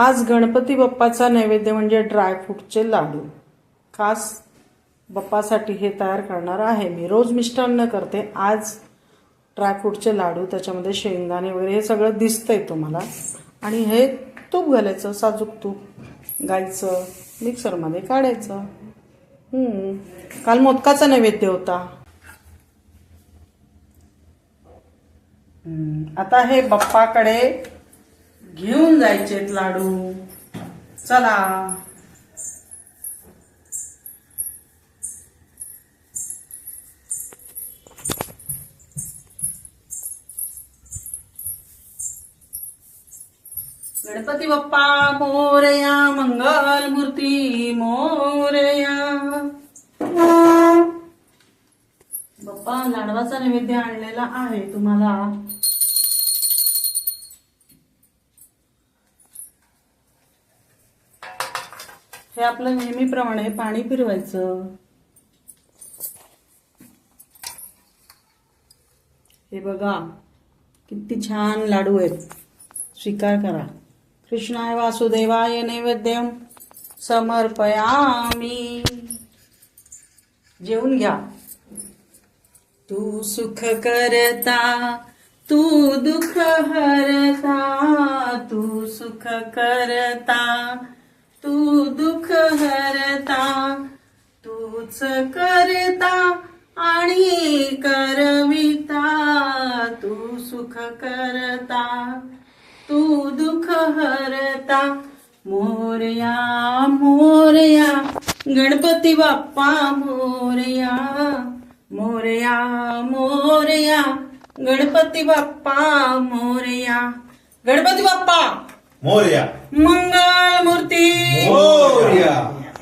आज गणपती बाप्पाचा नैवेद्य म्हणजे ड्रायफ्रूटचे लाडू. खास बाप्पासाठी हे तयार करणार आहे. मी रोज मिष्टान्न करते. आज ड्रायफ्रूटचे लाडू त्याच्यामध्ये शेंगदाणे वगैरे हे सगळं दिसतंय तुम्हाला. आणि हे तूप घालायचं साजूक तूप गायचं मिक्सरमध्ये काढायचं. काल मोदकाचा नैवेद्य होता. आता हे बाप्पाकडे घेऊन जायचेत लाडू. चला. गणपती बाप्पा मोरया मंगल मूर्ती मोरया. बाप्पा लाडवाचा नैवेद्य आणलेला आहे तुम्हाला. हे आपलं नेहमीप्रमाणे पाणी फिरवायचं. हे बघा किती छान लाडू आहेत. स्वीकार करा. कृष्णाय वासुदेवाय नैवेद्यम समर्पयामी. जेवून घ्या. तू सुख करता तू दुःख हरता तू सुख करता तूच करता आणि करविता तू सुख करता तू दुःख हरता. मोरया मोरया गणपती बाप्पा मोरया मोरया मोरया गणपती बाप्पा मोरया. गणपती बाप्पा! मोरया. मंगल